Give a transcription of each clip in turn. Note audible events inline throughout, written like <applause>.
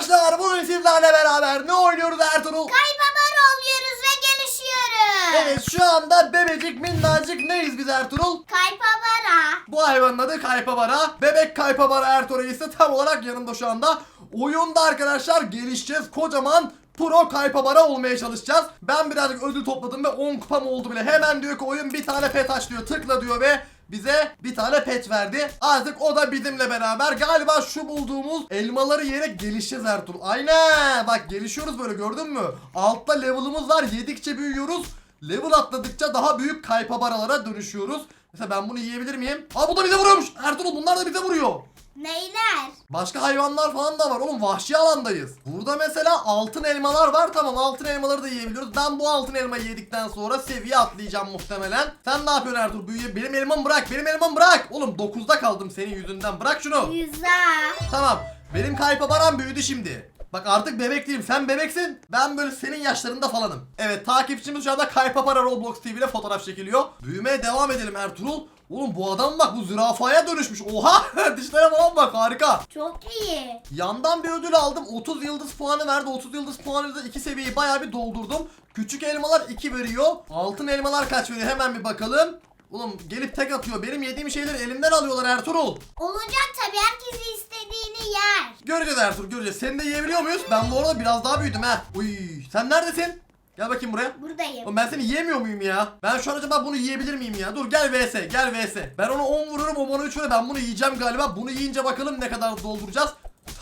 arkadaşlar bugün sizlerle beraber ne oynuyoruz Ertuğrul? Kaybabar oluyoruz ve gelişiyoruz. Evet şu anda bebecik minnacık neyiz biz Ertuğrul? Kaypabara. Bu hayvanın adı Kaypabara. Bebek Kaypabara Ertuğrul ise tam olarak yanımda şu anda. Oyunda arkadaşlar gelişeceğiz. Kocaman Pro Kaypabara olmaya çalışacağız. Ben birazcık ödül topladım ve 10 kupam oldu bile. Hemen diyor ki oyun bir tane pet aç diyor. Tıkla diyor ve bize bir tane pet verdi. Artık o da bizimle beraber. Galiba şu bulduğumuz elmaları yiyerek gelişeceğiz Ertuğrul. Aynen. Bak gelişiyoruz böyle gördün mü? Altta level'ımız var. Yedikçe büyüyoruz. Level atladıkça daha büyük kaypabaralara dönüşüyoruz. Mesela ben bunu yiyebilir miyim? Aa bu da bize vuruyormuş. Ertuğrul bunlar da bize vuruyor. Neyler? Başka hayvanlar falan da var oğlum vahşi alandayız. Burada mesela altın elmalar var tamam altın elmaları da yiyebiliyoruz. Ben bu altın elmayı yedikten sonra seviye atlayacağım muhtemelen. Sen ne yapıyorsun Ertuğrul? Büyüye benim elmamı bırak benim elmamı bırak. Oğlum 9'da kaldım senin yüzünden bırak şunu. Güzel. Tamam benim kaypabaram büyüdü şimdi. Bak artık bebek değilim. Sen bebeksin. Ben böyle senin yaşlarında falanım. Evet takipçimiz şu anda Kaypapara Roblox TV ile fotoğraf çekiliyor. Büyümeye devam edelim Ertuğrul. Oğlum bu adam bak bu zürafaya dönüşmüş. Oha <laughs> dişlere falan bak harika. Çok iyi. Yandan bir ödül aldım. 30 yıldız puanı verdi. 30 yıldız puanıyla da 2 seviyeyi bayağı bir doldurdum. Küçük elmalar 2 veriyor. Altın elmalar kaç veriyor hemen bir bakalım. Oğlum gelip tek atıyor. Benim yediğim şeyleri elimden alıyorlar Ertuğrul. Olacak tabii herkes istediğini yer. Göreceğiz Ertuğrul göreceğiz. Seni de yiyebiliyor muyuz? Ben bu arada biraz daha büyüdüm ha. Uy, sen neredesin? Gel bakayım buraya. Buradayım. Oğlum ben seni yiyemiyor muyum ya? Ben şu an acaba bunu yiyebilir miyim ya? Dur gel vs gel vs. Ben ona 10 vururum o bana 3 vuruyor. Ben bunu yiyeceğim galiba. Bunu yiyince bakalım ne kadar dolduracağız.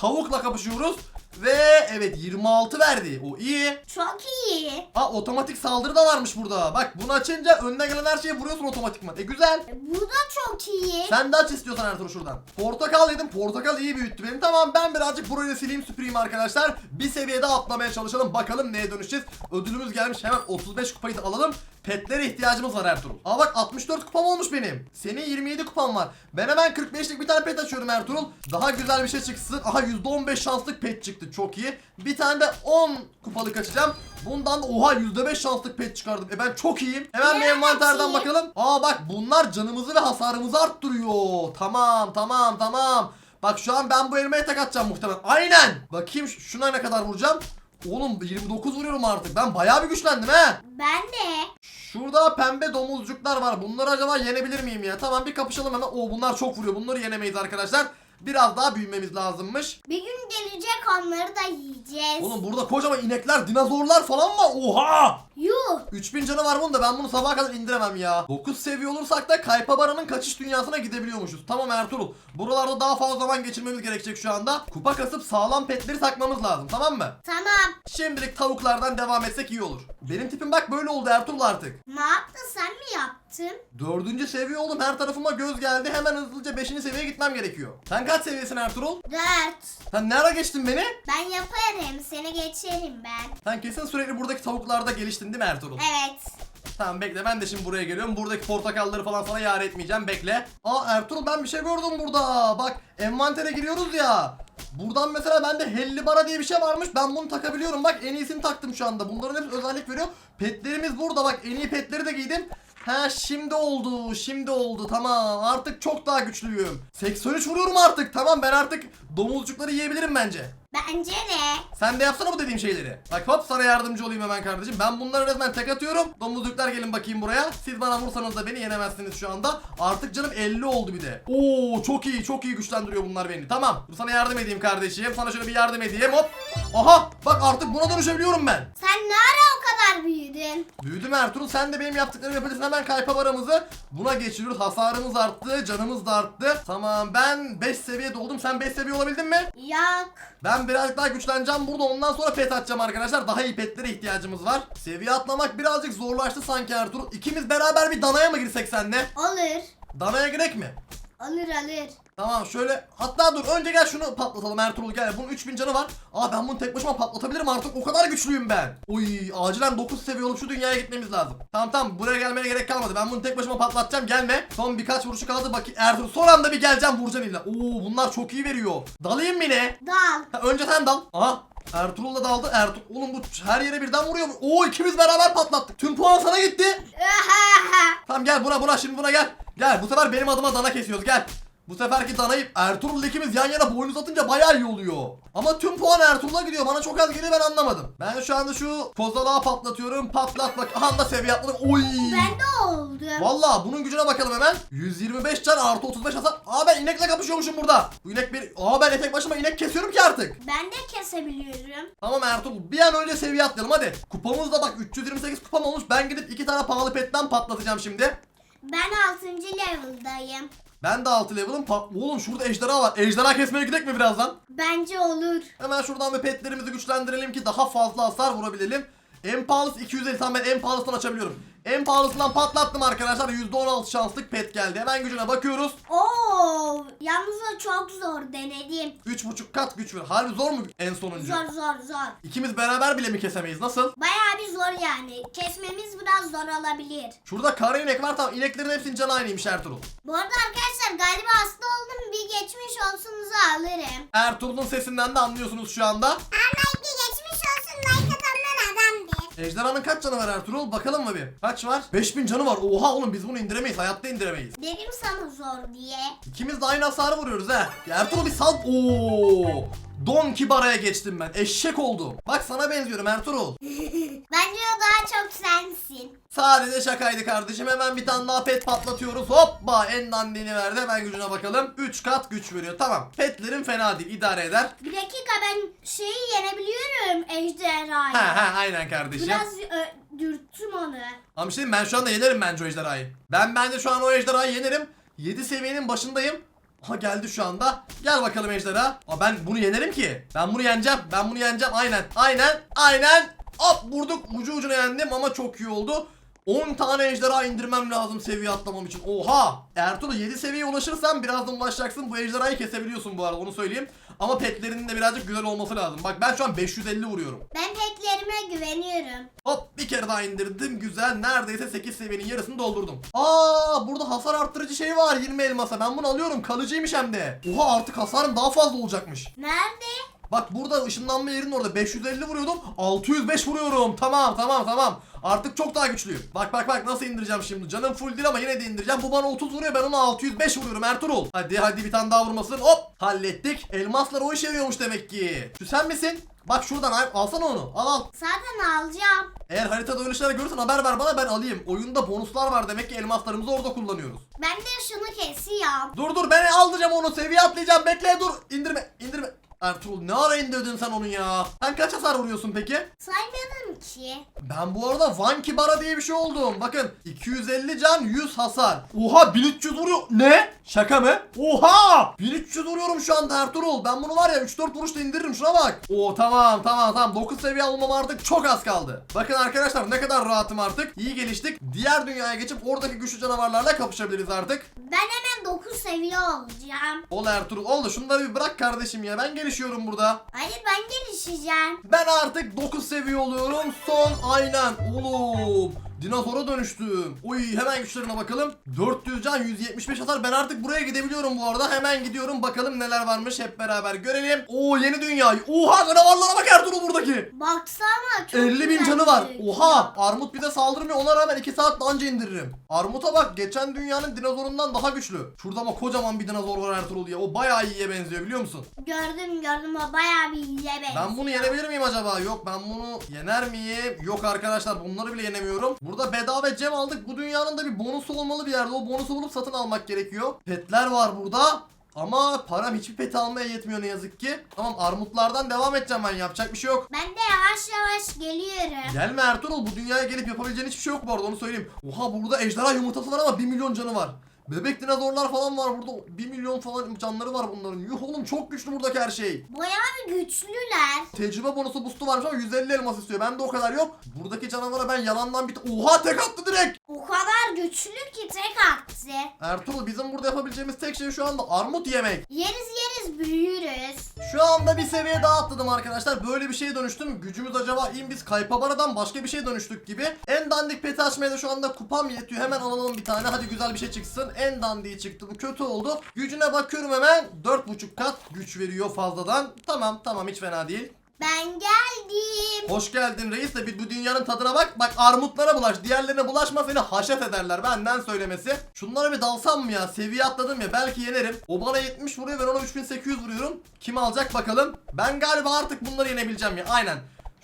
Tavukla kapışıyoruz. Ve evet 26 verdi. O iyi. Çok iyi. Ha otomatik saldırı da varmış burada. Bak bunu açınca önüne gelen her şeye vuruyorsun otomatikman. E güzel. Bu da çok iyi. Sen de aç istiyorsan Ertuğrul şuradan. Portakal yedim. Portakal iyi büyüttü beni. Tamam ben birazcık burayı sileyim süpüreyim arkadaşlar. Bir seviyede atlamaya çalışalım. Bakalım neye dönüşeceğiz. Ödülümüz gelmiş. Hemen 35 kupayı da alalım. Petlere ihtiyacımız var Ertuğrul. Aa bak 64 kupam olmuş benim. Senin 27 kupan var. Ben hemen 45'lik bir tane pet açıyorum Ertuğrul. Daha güzel bir şey çıksın. Aha %15 şanslık pet çıktı. Çok iyi. Bir tane de 10 kupalık açacağım. Bundan da oha %5 şanslık pet çıkardım. E ben çok iyiyim. Hemen bir envanterden bakalım. Aa bak bunlar canımızı ve hasarımızı arttırıyor. Tamam tamam tamam. Bak şu an ben bu elmaya tek atacağım muhtemelen. Aynen. Bakayım şuna ne kadar vuracağım. Oğlum 29 vuruyorum artık. Ben bayağı bir güçlendim he. Ben de. Şurada pembe domuzcuklar var. Bunları acaba yenebilir miyim ya? Tamam bir kapışalım hemen. Oo bunlar çok vuruyor. Bunları yenemeyiz arkadaşlar. Biraz daha büyümemiz lazımmış. Bir gün gelecek onları da yiyeceğiz. Oğlum burada kocaman inekler, dinozorlar falan var. Oha! Yuh. 3000 canı var bunun da ben bunu sabaha kadar indiremem ya. 9 seviye olursak da Kaypabara'nın kaçış dünyasına gidebiliyormuşuz. Tamam Ertuğrul. Buralarda daha fazla zaman geçirmemiz gerekecek şu anda. Kupa kasıp sağlam petleri takmamız lazım tamam mı? Tamam. Şimdilik tavuklardan devam etsek iyi olur. Benim tipim bak böyle oldu Ertuğrul artık. Ne yaptın sen mi yaptın? Dördüncü seviye oldum her tarafıma göz geldi. Hemen hızlıca beşinci seviyeye gitmem gerekiyor. Sen kaç seviyesin Ertuğrul? Dört. Sen nereye geçtin beni? Ben yaparım. Seni geçerim ben. Sen kesin sürekli buradaki tavuklarda geliştin değil mi Ertuğrul? Evet. Tamam bekle ben de şimdi buraya geliyorum. Buradaki portakalları falan sana yar etmeyeceğim. Bekle. Aa Ertuğrul ben bir şey gördüm burada. Bak envantere giriyoruz ya. Buradan mesela bende Hellibara diye bir şey varmış. Ben bunu takabiliyorum. Bak en iyisini taktım şu anda. Bunların hepsi özellik veriyor. Petlerimiz burada. Bak en iyi petleri de giydim. Ha şimdi oldu. Şimdi oldu. Tamam. Artık çok daha güçlüyüm. 83 vuruyorum artık. Tamam ben artık domuzcukları yiyebilirim bence. Bence de. Sen de yapsana bu dediğim şeyleri. Bak hop sana yardımcı olayım hemen kardeşim. Ben bunları resmen tek atıyorum. Domuzcuklar gelin bakayım buraya. Siz bana vursanız da beni yenemezsiniz şu anda. Artık canım 50 oldu bir de. Oo çok iyi çok iyi güçlendiriyor bunlar beni. Tamam. Dur sana yardım edeyim kardeşim. Sana şöyle bir yardım edeyim hop. Aha bak artık buna dönüşebiliyorum ben. Sen ne ara o kadar büyüdün? Büyüdüm Ertuğrul sen de benim yaptıklarımı yapabilirsin hemen kaypa baramızı buna geçiriyoruz hasarımız arttı canımız da arttı Tamam ben 5 seviye doldum sen 5 seviye olabildin mi? Yok. Ben birazcık daha güçleneceğim burada ondan sonra pet atacağım arkadaşlar daha iyi petlere ihtiyacımız var Seviye atlamak birazcık zorlaştı sanki Ertuğrul İkimiz beraber bir danaya mı girsek senle? Olur. Danaya girek mi? Alır alır. Tamam şöyle. Hatta dur önce gel şunu patlatalım Ertuğrul gel. Bunun 3000 canı var. Aa ben bunu tek başıma patlatabilirim artık. O kadar güçlüyüm ben. Uy acilen 9 seviye olup şu dünyaya gitmemiz lazım. Tamam tamam. Buraya gelmene gerek kalmadı. Ben bunu tek başıma patlatacağım. Gelme. Son birkaç vuruşu kaldı. Bakayım Ertuğrul son anda bir geleceğim vuracaksın illa. Oo bunlar çok iyi veriyor. Dalayım mı ne? Dal. Ha, önce sen dal. Aha. Ertuğrul da daldı. Ertuğrul oğlum bu her yere birden vuruyor? Oo ikimiz beraber patlattık. Tüm puan sana gitti. Tamam gel buna buna. Şimdi buna gel. Gel bu sefer benim adıma dana kesiyoruz. Gel Bu seferki danayı Ertuğrul ikimiz yan yana boyun uzatınca bayağı iyi oluyor. Ama tüm puan Ertuğrul'a gidiyor. Bana çok az geliyor ben anlamadım. Ben şu anda şu kozalağı patlatıyorum. Patlat bak. Aha da seviye atladım. Oy. Ben de oldum. Valla bunun gücüne bakalım hemen. 125 can artı 35 hasar. Aa ben inekle kapışıyormuşum burada. Bu inek bir... Aa ben tek başıma inek kesiyorum ki artık. Ben de kesebiliyorum. Tamam Ertuğrul bir an önce seviye atlayalım hadi. Kupamız da bak 328 kupam olmuş. Ben gidip iki tane pahalı petten patlatacağım şimdi. Ben 6. level'dayım. Ben de 6 level'ım. Pa- Oğlum şurada ejderha var. Ejderha kesmeye gidelim mi birazdan? Bence olur. Hemen şuradan bir petlerimizi güçlendirelim ki daha fazla hasar vurabilelim. En pahalısı 250 tamam ben en pahalısından açabiliyorum. En pahalısından patlattım arkadaşlar. %16 şanslık pet geldi. Hemen gücüne bakıyoruz. Oo, yalnız o çok zor denedim. 3.5 kat güç ver. Harbi zor mu en sonuncu? Zor zor zor. İkimiz beraber bile mi kesemeyiz? Nasıl? Bayağı bir zor yani. Kesmemiz biraz zor olabilir. Şurada kara inek var tamam. İneklerin hepsinin canı aynıymış Ertuğrul. Bu arada arkadaşlar galiba hasta oldum. Bir geçmiş olsunuzu alırım. Ertuğrul'un sesinden de anlıyorsunuz şu anda. Ama Ejderhanın kaç canı var Ertuğrul? Bakalım mı bir? Kaç var? 5000 canı var. Oha oğlum biz bunu indiremeyiz. Hayatta indiremeyiz. Dedim sana zor diye. İkimiz de aynı hasarı vuruyoruz ha. Ertuğrul bir sal... Oo! Don Kibara'ya geçtim ben. Eşek oldum. Bak sana benziyorum Ertuğrul. <laughs> Bence o daha çok sensin. Sadece şakaydı kardeşim. Hemen bir tane daha pet patlatıyoruz. Hoppa en dandini verdi. Hemen gücüne bakalım. 3 kat güç veriyor. Tamam. Petlerin fena değil. idare eder. Bir dakika ben şeyi yenebiliyorum ejderhayı. Ha ha aynen kardeşim. Biraz dürttüm onu. Ama şey ben şu anda yenerim bence o ejderhayı. Ben bence şu an o ejderhayı yenerim. 7 seviyenin başındayım. Ha geldi şu anda. Gel bakalım ejderha. Aa, ben bunu yenerim ki. Ben bunu yeneceğim. Ben bunu yeneceğim. Aynen. Aynen. Aynen. Hop vurduk. Ucu ucuna yendim ama çok iyi oldu. 10 tane ejderha indirmem lazım seviye atlamam için. Oha! Ertuğrul 7 seviyeye ulaşırsan birazdan ulaşacaksın. Bu ejderhayı kesebiliyorsun bu arada onu söyleyeyim. Ama petlerinin de birazcık güzel olması lazım. Bak ben şu an 550 vuruyorum. Ben petlerime güveniyorum. Hop bir kere daha indirdim güzel neredeyse 8 seviyenin yarısını doldurdum. Aa burada hasar arttırıcı şey var 20 elmasa ben bunu alıyorum kalıcıymış hem de. Oha artık hasarım daha fazla olacakmış. Nerede? Bak burada ışınlanma yerinin orada 550 vuruyordum 605 vuruyorum tamam tamam tamam. Artık çok daha güçlüyüm. Bak bak bak nasıl indireceğim şimdi. Canım full değil ama yine de indireceğim. Bu bana 30 vuruyor ben ona 605 vuruyorum Ertuğrul. Hadi hadi bir tane daha vurmasın. Hop hallettik. Elmaslar o işe yarıyormuş demek ki. Şu sen misin? Bak şuradan al, alsana onu. Al al. Zaten alacağım. Eğer haritada öyle şeyler görürsen haber ver bana ben alayım. Oyunda bonuslar var demek ki elmaslarımızı orada kullanıyoruz. Ben de şunu kesiyorum. Dur dur ben aldıracağım onu seviye atlayacağım bekle dur. İndirme indirme. Ertuğrul ne ara indirdin sen onu ya? Sen kaç hasar vuruyorsun peki? Saymadım ki. Ben bu arada Van Kibara diye bir şey oldum. Bakın 250 can 100 hasar. Oha 1300 vuruyor. Ne? Şaka mı? Oha! 1300 vuruyorum şu anda Ertuğrul. Ben bunu var ya 3-4 vuruşta indiririm şuna bak. Oo tamam tamam tamam 9 seviye olmam artık çok az kaldı. Bakın arkadaşlar ne kadar rahatım artık. İyi geliştik. Diğer dünyaya geçip oradaki güçlü canavarlarla kapışabiliriz artık. Ben hemen 9 seviye olacağım. Ol Ertuğrul ol da şunları bir bırak kardeşim ya. Ben gelişiyorum burada. Hayır ben gelişeceğim. Ben artık 9 seviye oluyorum. Son aynen. Oğlum. Dinozora dönüştüm. Uy hemen güçlerine bakalım. 400 can 175 hasar. Ben artık buraya gidebiliyorum bu arada. Hemen gidiyorum bakalım neler varmış hep beraber görelim. Oo yeni dünya. Oha canavarlara bak Ertuğrul buradaki. Baksana çok 50 bin canı var. Oha. Armut bize saldırmıyor. Ona rağmen 2 saat anca indiririm. Armut'a bak. Geçen dünyanın dinozorundan daha güçlü. Şurada ama kocaman bir dinozor var Ertuğrul diye. O bayağı iyiye benziyor biliyor musun? Gördüm gördüm o bayağı bir iyiye benziyor. Ben bunu yenebilir miyim acaba? Yok ben bunu yener miyim? Yok arkadaşlar bunları bile yenemiyorum. Burada bedava cem aldık. Bu dünyanın da bir bonusu olmalı bir yerde. O bonusu bulup satın almak gerekiyor. Petler var burada. Ama param hiçbir peti almaya yetmiyor ne yazık ki. Tamam armutlardan devam edeceğim ben yapacak bir şey yok. Ben de yavaş yavaş geliyorum. Gelme Ertuğrul bu dünyaya gelip yapabileceğin hiçbir şey yok bu arada onu söyleyeyim. Oha burada ejderha yumurtası var ama 1 milyon canı var. Bebek dinozorlar falan var burada 1 milyon falan canları var bunların. Yuh oğlum çok güçlü buradaki her şey. Bayağı bir güçlüler. Tecrübe bonusu boost'u varmış ama 150 elmas istiyor. Bende o kadar yok. Buradaki canavara ben yalandan bir... Oha tek attı direkt. O kadar güçlü ki tek attı. Ertuğrul bizim burada yapabileceğimiz tek şey şu anda armut yemek. Yeriz yeriz büyürüz. Şu anda bir seviye daha atladım arkadaşlar. Böyle bir şeye dönüştüm. Gücümüz acaba mi? biz Kaypabaradan başka bir şeye dönüştük gibi. En dandik peti açmaya da şu anda kupam yetiyor. Hemen alalım bir tane. Hadi güzel bir şey çıksın. En dandiği çıktı. Bu kötü oldu. Gücüne bakıyorum hemen. 4.5 kat güç veriyor fazladan. Tamam tamam hiç fena değil. Ben geldim. Hoş geldin reis de bir bu dünyanın tadına bak. Bak armutlara bulaş. Diğerlerine bulaşma seni haşet ederler. Benden söylemesi. Şunlara bir dalsam mı ya? Seviye atladım ya. Belki yenerim. O bana 70 vuruyor ben ona 3800 vuruyorum. Kim alacak bakalım. Ben galiba artık bunları yenebileceğim ya. Aynen.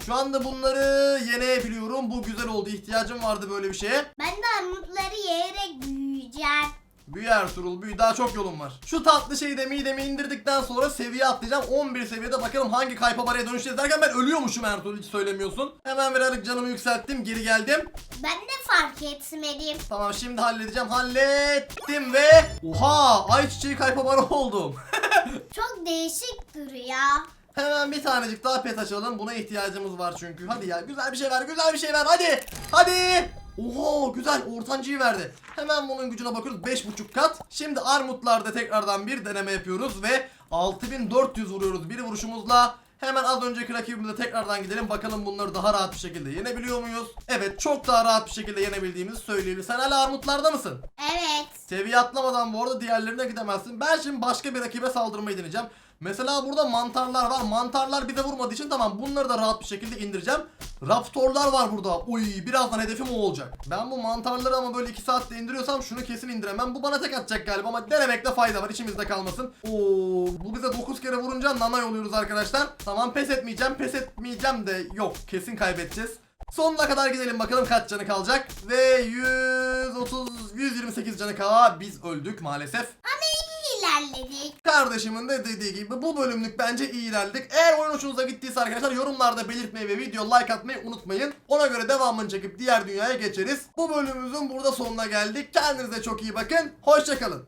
Şu anda bunları yenebiliyorum. Bu güzel oldu. İhtiyacım vardı böyle bir şeye. Ben de armutları yiyerek büyüyeceğim. Büyü Ertuğrul büyü daha çok yolum var. Şu tatlı şeyi de mideme indirdikten sonra seviye atlayacağım. 11 seviyede bakalım hangi kaypabaraya dönüşeceğiz derken ben ölüyormuşum Ertuğrul hiç söylemiyorsun. Hemen birazcık canımı yükselttim geri geldim. Ben de fark etmedim. Tamam şimdi halledeceğim. Hallettim ve oha ayçiçeği kaypabara oldum. <laughs> Çok değişik duruyor. Hemen bir tanecik daha pet açalım. Buna ihtiyacımız var çünkü. Hadi ya güzel bir şey ver güzel bir şey ver hadi. Hadi. Oha güzel ortancıyı verdi. Hemen bunun gücüne bakıyoruz 5.5 kat. Şimdi armutlarda tekrardan bir deneme yapıyoruz ve 6400 vuruyoruz bir vuruşumuzla. Hemen az önceki rakibimize tekrardan gidelim bakalım bunları daha rahat bir şekilde yenebiliyor muyuz? Evet çok daha rahat bir şekilde yenebildiğimizi söyleyebiliriz. Sen hala armutlarda mısın? Evet. Seviye atlamadan bu arada diğerlerine gidemezsin. Ben şimdi başka bir rakibe saldırmayı deneyeceğim. Mesela burada mantarlar var. Mantarlar bize vurmadığı için tamam bunları da rahat bir şekilde indireceğim. Raptorlar var burada. Uy birazdan hedefim o olacak. Ben bu mantarları ama böyle 2 saatte indiriyorsam şunu kesin indiremem. Bu bana tek atacak galiba ama denemekte fayda var. İçimizde kalmasın. Oo bu bize 9 kere vurunca nanay oluyoruz arkadaşlar. Tamam pes etmeyeceğim. Pes etmeyeceğim de yok. Kesin kaybedeceğiz. Sonuna kadar gidelim bakalım kaç canı kalacak. Ve 130 128 canı kala biz öldük maalesef. Ama iyi ilerledik. Kardeşimin de dediği gibi bu bölümlük bence ilerledik. Eğer oyun hoşunuza gittiyse arkadaşlar yorumlarda belirtmeyi ve video like atmayı unutmayın. Ona göre devamını çekip diğer dünyaya geçeriz. Bu bölümümüzün burada sonuna geldik. Kendinize çok iyi bakın. Hoşçakalın.